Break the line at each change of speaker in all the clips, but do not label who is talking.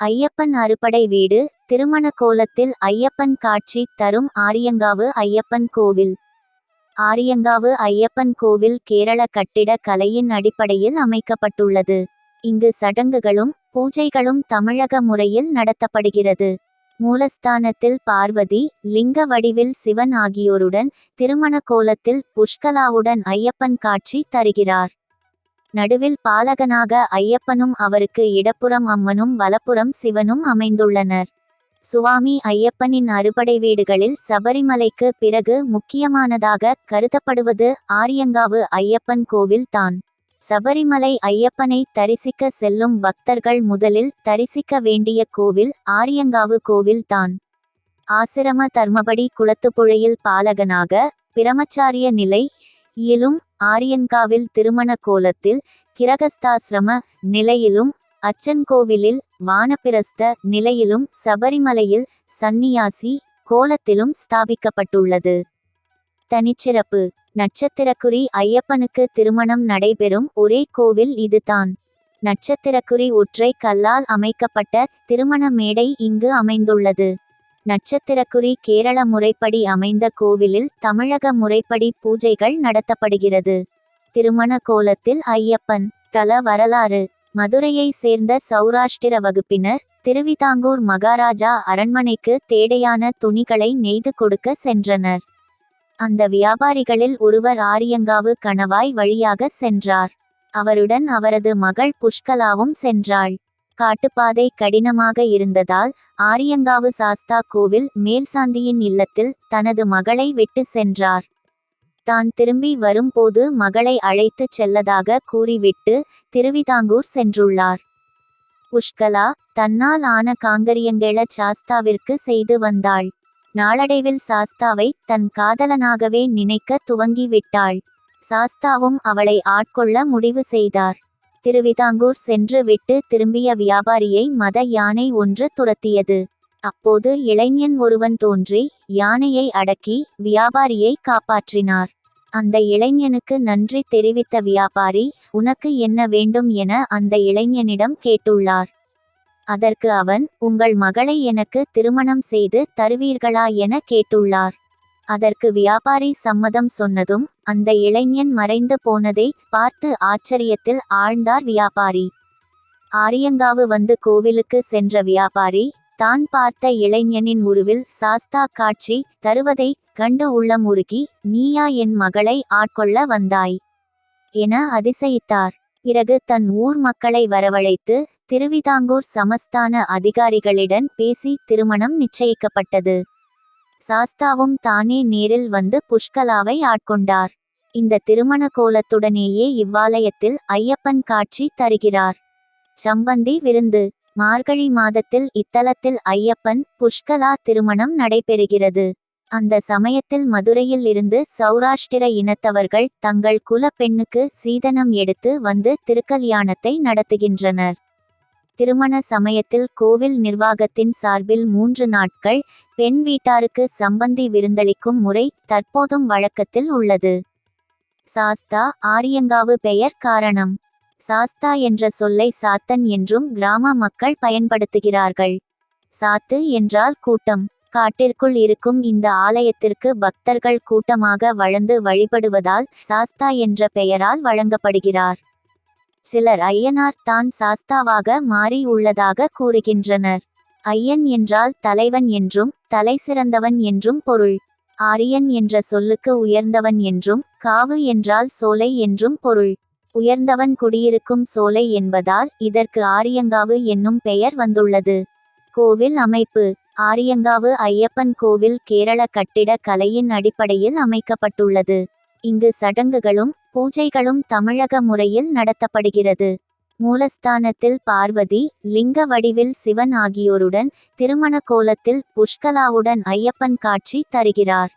ஐயப்பன் அறுபடை வீடு திருமண கோலத்தில் ஐயப்பன் காட்சி தரும் ஆரியங்காவு ஐயப்பன் கோவில். ஆரியங்காவு ஐயப்பன் கோவில் கேரள கட்டிட கலையின் அடிப்படையில் அமைக்கப்பட்டுள்ளது. இங்கு சடங்குகளும் பூஜைகளும் தமிழக முறையில் நடத்தப்படுகிறது. மூலஸ்தானத்தில் பார்வதி லிங்க வடிவில் சிவன் ஆகியோருடன் திருமண கோலத்தில் புஷ்கலாவுடன் ஐயப்பன் காட்சி தருகிறார். நடுவில் பாலகனாக ஐயப்பனும் அவருக்கு இடப்புறம் அம்மனும் வலப்புறம் சிவனும் அமைந்துள்ளனர். சுவாமி ஐயப்பனின் அறுபடை வீடுகளில் சபரிமலைக்கு பிறகு முக்கியமானதாக கருதப்படுவது ஆரியங்காவு ஐயப்பன் கோவில் தான். சபரிமலை ஐயப்பனை தரிசிக்க செல்லும் பக்தர்கள் முதலில் தரிசிக்க வேண்டிய கோவில் ஆரியங்காவு கோவில் தான். ஆசிரம தர்மபடி குளத்துப்புழையில் பாலகனாக பிரமச்சாரிய நிலை இயலும் ஆரியன்காவில் திருமண கோலத்தில் கிரகஸ்தாசிரம நிலையிலும் அச்சன்கோவிலில் வானப்பிரஸ்த நிலையிலும் சபரிமலையில் சந்நியாசி கோலத்திலும் ஸ்தாபிக்கப்பட்டுள்ளது. தனிச்சிறப்பு. நட்சத்திரக்குறி ஐயப்பனுக்கு திருமணம் நடைபெறும் ஒரே கோவில் இதுதான். நட்சத்திரக்குறி ஒற்றை கல்லால் அமைக்கப்பட்ட திருமண மேடை இங்கு அமைந்துள்ளது. நட்சத்திரக்குறி கேரள முறைப்படி அமைந்த கோவிலில் தமிழக முறைப்படி பூஜைகள் நடத்தப்படுகிறது. திருமண கோலத்தில் ஐயப்பன் தல வரலாறு மதுரையை சேர்ந்த சௌராஷ்டிர வகுப்பினர் திருவிதாங்கூர் மகாராஜா அரண்மனைக்கு தேடையான துணிகளை நெய்து கொடுக்க சென்றனர். அந்த வியாபாரிகளில் ஒருவர் ஆரியங்காவு கணவாய் வழியாக சென்றார். அவருடன் அவரது மகள் புஷ்கலாவும் சென்றாள். காட்டுப்பாதை கடினமாக இருந்ததால் ஆரியங்காவு சாஸ்தா கோவில் மேல்சாந்தியின் இல்லத்தில் தனது மகளை விட்டு சென்றார். தான் திரும்பி வரும்போது மகளை அழைத்துச் செல்லதாக கூறிவிட்டு திருவிதாங்கூர் சென்றுள்ளார். புஷ்கலா தன்னால் ஆன காங்கரியங்கள சாஸ்தாவிற்கு செய்து வந்தாள். நாளடைவில் சாஸ்தாவை தன் காதலனாகவே நினைக்க துவங்கிவிட்டாள். சாஸ்தாவும் அவளை ஆட்கொள்ள முடிவு செய்தார். திருவிதாங்கூர் சென்று விட்டு திரும்பிய வியாபாரியை மத யானை ஒன்று துரத்தியது. அப்போது இளைஞன் ஒருவன் தோன்றி யானையை அடக்கி வியாபாரியை காப்பாற்றினார். அந்த இளைஞனுக்கு நன்றி தெரிவித்த வியாபாரி உனக்கு என்ன வேண்டும் என அந்த இளைஞனிடம் கேட்டுள்ளார். அதற்கு அவன் உங்கள் மகளை எனக்கு திருமணம் செய்து தருவீர்களா என கேட்டுள்ளார். அதற்கு வியாபாரி சம்மதம் சொன்னதும் அந்த இளைஞன் மறைந்து போனதை பார்த்து ஆச்சரியத்தில் ஆழ்ந்தார் வியாபாரி. ஆரியங்காவு வந்து கோவிலுக்கு சென்ற வியாபாரி தான் பார்த்த இளைஞனின் உருவில் சாஸ்தா காட்சி தருவதை கண்டு உள்ளம் உருகி நீயா என் மகளை ஆட்கொள்ள வந்தாய் என அதிசயித்தார். பிறகு தன் ஊர் மக்களை வரவழைத்து திருவிதாங்கூர் சமஸ்தான அதிகாரிகளிடம் பேசி திருமணம் நிச்சயிக்கப்பட்டது. சாஸ்தாவும் தானே நேரில் வந்து புஷ்கலாவை ஆட்கொண்டார். இந்த திருமண கோலத்துடனேயே இவ்வாலயத்தில் ஐயப்பன் காட்சி தருகிறார். சம்பந்தி விருந்து. மார்கழி மாதத்தில் இத்தலத்தில் ஐயப்பன் புஷ்கலா திருமணம் நடைபெறுகிறது. அந்த சமயத்தில் மதுரையில் இருந்து சௌராஷ்டிர இனத்தவர்கள் தங்கள் குல பெண்ணுக்கு சீதனம் எடுத்து வந்து திருக்கல்யாணத்தை நடத்துகின்றனர். திருமண சமயத்தில் கோவில் நிர்வாகத்தின் சார்பில் மூன்று நாட்கள் பெண் வீட்டாருக்கு சம்பந்தி விருந்தளிக்கும் முறை தற்போதும் வழக்கத்தில் உள்ளது. சாஸ்தா ஆரியங்காவு பெயர் காரணம். சாஸ்தா என்ற சொல்லை சாத்தன் என்றும் கிராம மக்கள் பயன்படுத்துகிறார்கள். சாத்து என்றால் கூட்டம். காட்டிற்குள் இருக்கும் இந்த ஆலயத்திற்கு பக்தர்கள் கூட்டமாக வளர்ந்து வழிபடுவதால் சாஸ்தா என்ற பெயரால் வழங்கப்படுகிறார். சிலர் ஐயனார் தான் சாஸ்தாவாக மாறி உள்ளதாக கூறுகின்றனர். ஐயன் என்றால் தலைவன் என்றும் தலை சிறந்தவன் என்றும் பொருள். ஆரியன் என்ற சொல்லுக்கு உயர்ந்தவன் என்றும் காவு என்றால் சோலை என்றும் பொருள். உயர்ந்தவன் குடியிருக்கும் சோலை என்பதால் இதற்கு ஆரியங்காவு என்னும் பெயர் வந்துள்ளது. கோவில் அமைப்பு. ஆரியங்காவு ஐயப்பன் கோவில் கேரள கட்டிட கலையின் அடிப்படையில் அமைக்கப்பட்டுள்ளது. இங்கு சடங்குகளும் பூஜைகளும் தமிழக முறையில் நடத்தப்படுகிறது. மூலஸ்தானத்தில் பார்வதி லிங்க வடிவில் சிவன் ஆகியோருடன் திருமண கோலத்தில் புஷ்கலாவுடன் ஐயப்பன் காட்சி தருகிறார்.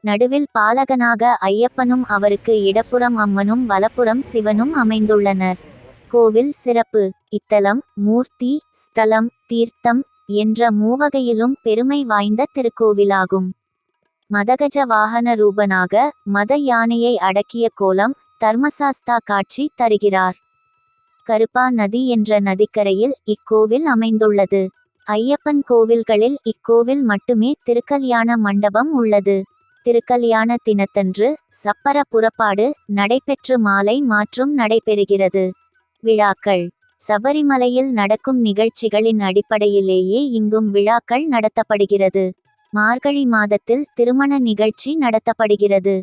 நடுவில் பாலகனாக ஐயப்பனும் அவருக்கு இடப்புறம் அம்மனும் வலப்புறம் சிவனும் அமைந்துள்ளனர். கோவில் சிறப்பு இத்தலம் மூர்த்தி ஸ்தலம் தீர்த்தம் என்ற மூவகையிலும் பெருமை வாய்ந்த திருக்கோவிலாகும். மதகஜ வாகன ரூபனாக மத யானையை அடக்கிய கோலம் தர்மசாஸ்தா காட்சி தருகிறார். கருப்பா நதி என்ற நதிக்கரையில் இக்கோவில் அமைந்துள்ளது. ஐயப்பன் கோவில்களில் இக்கோவில் மட்டுமே திருக்கல்யாண மண்டபம் உள்ளது. திருக்கல்யாண தினத்தன்று சப்பர புறப்பாடு நடைபெற்று மாலை மாற்றும் நடைபெறுகிறது. விழாக்கள். சபரிமலையில் நடக்கும் நிகழ்ச்சிகளின் அடிப்படையிலேயே இங்கும் விழாக்கள் நடத்தப்படுகிறது. மார்கழி மாதத்தில் திருமண நிகழ்ச்சி நடத்தப்படுகிறது.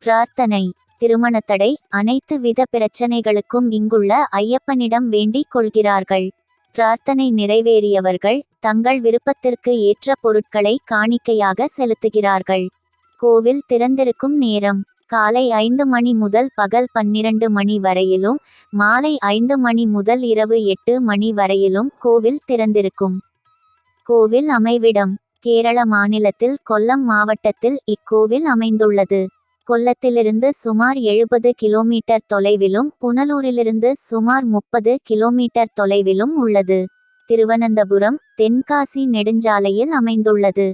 பிரார்த்தனை திருமணத்தடை அனைத்து வித பிரச்சனைகளுக்கும் இங்குள்ள ஐயப்பனிடம் வேண்டிக் கொள்கிறார்கள். பிரார்த்தனை நிறைவேறியவர்கள் தங்கள் விருப்பத்திற்கு ஏற்ற பொருட்களை காணிக்கையாக செலுத்துகிறார்கள். கோவில் திறந்திருக்கும் நேரம் காலை ஐந்து மணி முதல் பகல் பன்னிரண்டு மணி வரையிலும் மாலை ஐந்து மணி முதல் இரவு எட்டு மணி வரையிலும் கோவில் திறந்திருக்கும். கோவில் அமைவிடம் கேரள மாநிலத்தில் கொல்லம் மாவட்டத்தில் இக்கோவில் அமைந்துள்ளது. கொல்லத்திலிருந்து சுமார் எழுபது கிலோமீட்டர் தொலைவிலும் புனலூரிலிருந்து சுமார் முப்பது கிலோமீட்டர் தொலைவிலும் உள்ளது. திருவனந்தபுரம் தென்காசி நெடுஞ்சாலையில் அமைந்துள்ளது.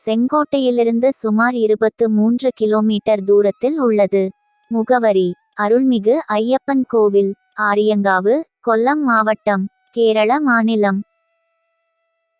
செங்கோட்டையிலிருந்து சுமார் இருபத்து மூன்று கிலோமீட்டர் தூரத்தில் உள்ளது. முகவரி அருள்மிகு ஐயப்பன் கோவில் ஆரியங்காவு கொல்லம் மாவட்டம் கேரள மாநிலம்.